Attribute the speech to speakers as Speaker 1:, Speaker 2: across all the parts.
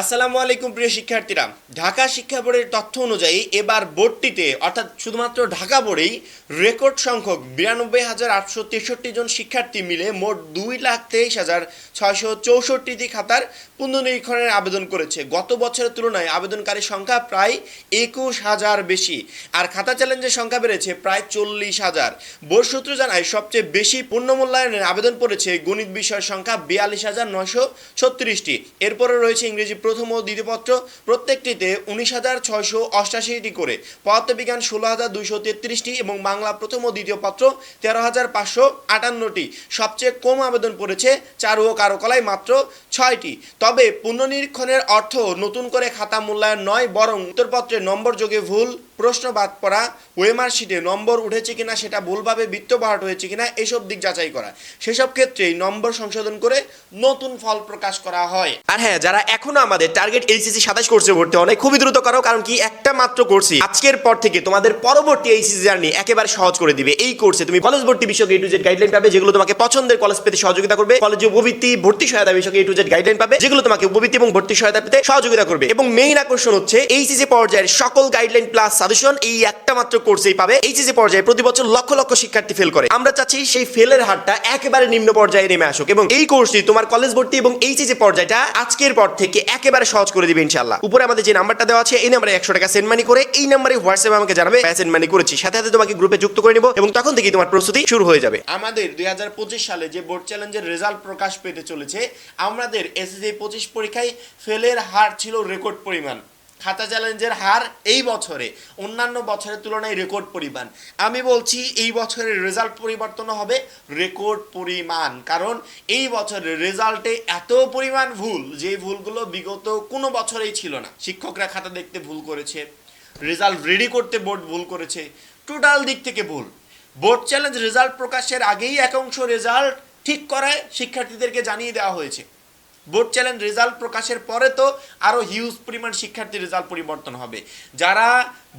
Speaker 1: আসসালামু আলাইকুম প্রিয় শিক্ষার্থীরা। ঢাকা শিক্ষা বোর্ডের তথ্য অনুযায়ী এবার বোর্ডটিতে, অর্থাৎ শুধুমাত্র ঢাকা বোর্ডেই রেকর্ড সংখ্যক বিরানব্বই হাজার আটশো তেষট্টি জন শিক্ষার্থী মিলে মোট দুই লাখ তেইশ হাজার ছয়শো চৌষট্টিটি খাতার পুনর্নিরীক্ষণের আবেদন করেছে। গত বছরের তুলনায় আবেদনকারীর সংখ্যা প্রায় একুশ হাজার বেশি, আর খাতা চ্যালেঞ্জের সংখ্যা বেড়েছে প্রায় চল্লিশ হাজার। বোর্ড সূত্র জানায়, সবচেয়ে বেশি পূর্ণমূল্যায়নের আবেদন পড়েছে গণিত বিষয়ের সংখ্যা বিয়াল্লিশ হাজার নয়শো ছত্রিশটি। এরপরে রয়েছে ইংরেজি প্রথম ও দ্বিতীয় পত্র প্রত্যেকটিতে উনিশ হাজার ছয়শো অষ্টাশিটি করে। পদার্থবিজ্ঞান ষোলো হাজার দুইশো তেত্রিশটি এবং বাংলা প্রথম ও দ্বিতীয় পত্র তেরো হাজার পাঁচশো আটান্নটি। সবচেয়ে কম আবেদন পড়েছে চারু ও কারুকলায় মাত্র ছয়টি। তবে পুনর্নিরীক্ষণের অর্থ নতুন করে খাতা মূল্যায়ন নয়, বরং উত্তরপত্রের নম্বর যোগে ভুল প্রশ্ন বাদ পড়া ওয়েমার শিটে নম্বর উঠেছে কিনা সেটা ভুলভাবে বৃত্ত বাহাট হয়েছে কিনা এসব দিক যাচাই করা। সেসব ক্ষেত্রেই নম্বর সংশোধন করে নতুন ফল প্রকাশ করা হয়। আর হ্যাঁ যারা এখনও আমাদের টার্গেট এইচএসসি সাতাশ কোর্সে ভর্তি অনেক খুবই দ্রুত করো, কারণ কি একটা মাত্র কোর্সই আজকের পর থেকে তোমাদের পরবর্তী এইচএসসি জার্নি একেবারে সহজ করে দিবে। এই কোর্সে তুমি কলেজ ভর্তি বিষয়ক এ টু জেড গাইডলাইন পাবে, যেগুলো তোমাকে পছন্দের কলেজ পেতে সহযোগিতা করবে কলেজে উপবৃত্তি, ভর্তি সহায়তা বিষয়ক এ টু জেড গাইডলাইন পাবে, যেগুলো তোমাকে উপবৃত্তি এবং ভর্তি সহায়তা পেতে সহযোগিতা করবে। এবং মেইন আকর্ষণ হচ্ছে এইচএসসি পর্যায়ের সকল গাইডলাইন প্লাস সাজেশন এই একটা মাত্র কোর্সেই পাবে। এইচএসসি পর্যায়ে প্রতি বছর লক্ষ লক্ষ শিক্ষার্থী ফেল করে। আমরা চাচ্ছি সেই ফেলের হারটা একেবারে নিম্ন পর্যায়ে নেমে আসুক এবং এই কোর্সটি তোমার কলেজ ভর্তি এবং এইচএসসি পর্যায়টা আজকের পর থেকে একেবারে সহজ করে দিবে ইনশাআল্লাহ। উপরে আমাদের যে নাম্বারটা দেওয়া আছে, এই নাম্বারে একশো টাকা সেন্ড মানি করে এই নাম্বারে হোয়াটসঅ্যাপে আমাকে জানাবে সেন্ড মানি করেছি। সাথে সাথে তোমাকে গ্রুপে যুক্ত করে নেব এবং তখন থেকেই তোমার প্রস্তুতি শুরু হয়ে যাবে। আমাদের দুই হাজার পঁচিশ সালে যে বোর্ড চ্যালেঞ্জের রেজাল্ট প্রকাশ পেতে চলেছে, আমাদের এসএসসি পঁচিশ পরীক্ষায় ফেলের হার ছিল রেকর্ড পরিমাণ। খাতা চ্যালেঞ্জের হার এই বছরে, অন্যান্য বছরের তুলনায় রেকর্ড পরিমাণ। আমি বলছি এই বছরের রেজাল্ট পরিবর্তন হবে, রেকর্ড পরিমাণ। কারণ এই বছরের রেজাল্টে এত পরিমাণ ভুল যে ভুলগুলো বিগত কোনো বছরেই ছিল না। শিক্ষকরা খাতা দেখতে ভুল করেছে, রেজাল্ট রেডি করতে বোর্ড ভুল করেছে, টোটাল দিক থেকে ভুল। বোর্ড চ্যালেঞ্জ রেজাল্ট প্রকাশের আগেই এক অংশ রেজাল্ট ঠিক করায় শিক্ষার্থীদেরকে জানিয়ে দেওয়া হয়েছে। বোর্ড চ্যালেঞ্জ রেজাল্ট প্রকাশের পরে তো আরও হিউজ পরিমাণ শিক্ষার্থী রেজাল্ট পরিবর্তন হবে। যারা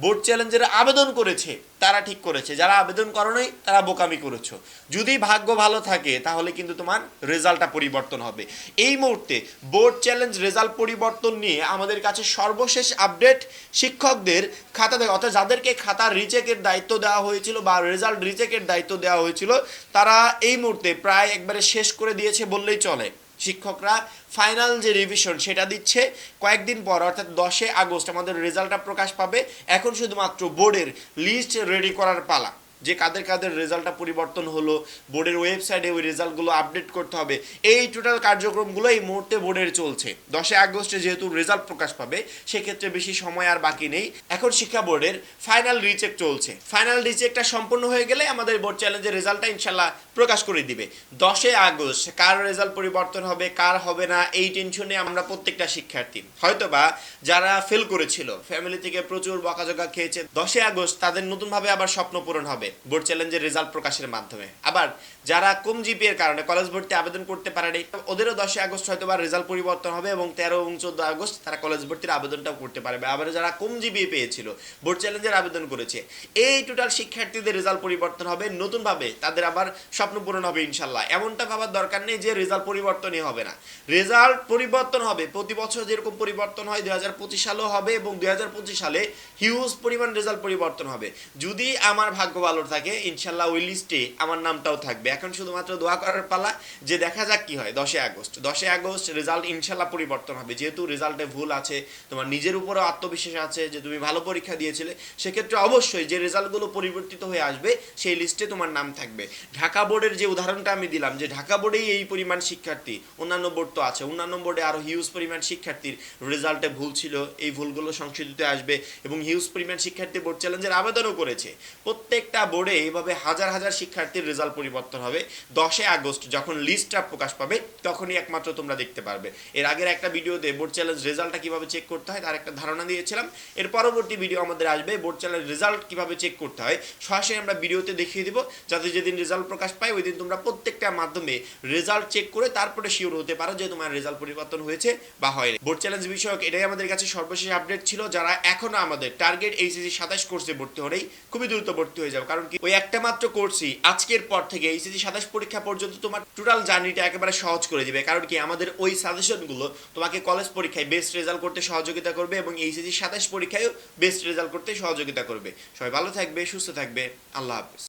Speaker 1: বোর্ড চ্যালেঞ্জের আবেদন করেছে, তারা ঠিক করেছে। যারা আবেদন করোনি, তারা বোকামি করেছ। যদি ভাগ্য ভালো থাকে, তাহলে কিন্তু তোমার রেজাল্টটা পরিবর্তন হবে। এই মুহূর্তে বোর্ড চ্যালেঞ্জ রেজাল্ট পরিবর্তন নিয়ে আমাদের কাছে সর্বশেষ আপডেট শিক্ষকদের খাতা দেয় অর্থাৎ যাদেরকে খাতা রিচেকের দায়িত্ব দেওয়া হয়েছিল বা রেজাল্ট রিচেকের দায়িত্ব দেওয়া হয়েছিল, তারা এই মুহূর্তে প্রায় একবারে শেষ করে দিয়েছে বললেই চলে। শিক্ষকরা ফাইনাল যে রিভিশন সেটা দিচ্ছে, কয়েকদিন পর, অর্থাৎ দশে আগস্ট, আমাদের রেজাল্টটা প্রকাশ পাবে, এখন শুধুমাত্র বোর্ডের লিস্ট রেডি করার পালা। যে কাদের কাদের রেজাল্টটা পরিবর্তন হলো, বোর্ডের ওয়েবসাইটে ওই রেজাল্টগুলো আপডেট করতে হবে। এই টোটাল কার্যক্রমগুলো এই মুহূর্তে বোর্ডের চলছে। দশে আগস্টে যেহেতু রেজাল্ট প্রকাশ পাবে, সেক্ষেত্রে বেশি সময় আর বাকি নেই। এখন শিক্ষা বোর্ডের ফাইনাল রিচেক চলছে। ফাইনাল রিচেকটা সম্পূর্ণ হয়ে গেলে আমাদের বোর্ড চ্যালেঞ্জের রেজাল্টটা ইনশাল্লাহ প্রকাশ করে দিবে। দশে আগস্ট, কার রেজাল্ট পরিবর্তন হবে, কার হবে না, এই টেনশনে আমরা প্রত্যেকটা শিক্ষার্থী। হয়তোবা যারা ফেল করেছিল ফ্যামিলি থেকে প্রচুর বকাঝকা খেয়েছে দশে আগস্ট তাদের নতুনভাবে আবার স্বপ্ন পূরণ হবে। বোর্ড চ্যালেঞ্জের রেজাল্ট প্রকাশের মাধ্যমে। আবার যারা কম জিপি এর কারণে কলেজ ভর্তি আবেদন করতে পারেনি ওদেরও দশই আগস্ট হয়তো বা রেজাল্ট পরিবর্তন হবে এবং তেরো এবং চোদ্দ আগস্ট তারা কলেজ ভর্তির আবেদনটাও করতে পারবে। আবার যারা কম জিপি পেয়েছিল, বোর্ড চ্যালেঞ্জের আবেদন করেছে, এই টোটাল শিক্ষার্থীদের রেজাল্ট পরিবর্তন হবে নতুনভাবে, তাদের আবার স্বপ্ন পূরণ হবে ইনশাল্লাহ এমনটা ভাবার দরকার নেই যে রেজাল্ট পরিবর্তনই হবে না। রেজাল্ট পরিবর্তন হবে, প্রতি বছর যেরকম পরিবর্তন হয় দুই হাজার পঁচিশ সালেও হবে এবং দুই হাজার পঁচিশ সালে হিউজ পরিমাণ রেজাল্ট পরিবর্তন হবে। যদি আমার ভাগ্য ভালো থাকে, ইনশাল্লাহ ওই লিস্টে আমার নামটাও থাকবে। এখন শুধুমাত্র দোয়া করার পালা যে দেখা যাক কি হয়, দশই আগস্ট। দশই আগস্ট রেজাল্ট ইনশাল্লাহ পরিবর্তন হবে। যেহেতু রেজাল্টে ভুল আছে, তোমার নিজের উপরও আত্মবিশ্বাস আছে যে তুমি ভালো পরীক্ষা দিয়েছিলে, সেক্ষেত্রে অবশ্যই যে রেজাল্টগুলো পরিবর্তিত হয়ে আসবে, সেই লিস্টে তোমার নাম থাকবে। ঢাকা বোর্ডের যে উদাহরণটা আমি দিলাম, যে ঢাকা বোর্ডেই এই পরিমাণ শিক্ষার্থী, অন্যান্য বোর্ড তো আছে, অন্যান্য বোর্ডে আরও হিউজ পরিমাণ শিক্ষার্থীর রেজাল্টে ভুল ছিল, এই ভুলগুলো সংশোধিত আসবে এবং হিউজ পরিমাণ শিক্ষার্থী বোর্ড চ্যালেঞ্জের আবেদনও করেছে। প্রত্যেকটা বোর্ডে এইভাবে হাজার হাজার শিক্ষার্থীর রেজাল্ট পরিবর্তন হবে দশে আগস্ট, যখন লিস্টটা প্রকাশ পাবে, তখনই একমাত্র তোমরা দেখতে পারবে। এর আগের একটা ভিডিওতে বোর্ড চ্যালেঞ্জ রেজাল্টটা কীভাবে চেক করতে হয়, তার একটা ধারণা দিয়েছিলাম। এর পরবর্তী ভিডিও আমাদের আসবে, বোর্ড চ্যালেঞ্জ রেজাল্ট কীভাবে চেক করতে হয়। সরাসরি আমরা ভিডিওতে দেখিয়ে দিব, যাতে যেদিন রেজাল্ট প্রকাশ পায়, ওই দিন তোমরা প্রত্যেকটা মাধ্যমে রেজাল্ট চেক করে তারপরে শিওর হতে পারো যে তোমার রেজাল্ট পরিবর্তন হয়েছে বা হয়নি। বোর্ড চ্যালেঞ্জ বিষয়ক এটাই আমাদের কাছে সর্বশেষ আপডেট ছিল, যারা এখনও আমাদের টার্গেট এইচএসি সাতাশ কোর্সে ভর্তি হলেই খুবই দ্রুত ভর্তি হয়ে যাবে। কারণ কি, ওই একটা মাত্র কোর্সই আজকের পর থেকে এই এইচএসি সাতাশ পরীক্ষা পর্যন্ত তোমার টোটাল জার্নিটা একেবারে সহজ করে দিবে। কারণ কি, আমাদের ওই সাজেশনগুলো তোমাকে কলেজ পরীক্ষায় বেস্ট রেজাল্ট করতে সহযোগিতা করবে এবং এইচএসি সাতাশ পরীক্ষায়ও বেস্ট রেজাল্ট করতে সহযোগিতা করবে। সবাই ভালো থাকবে, সুস্থ থাকবে। আল্লাহ হাফিজ।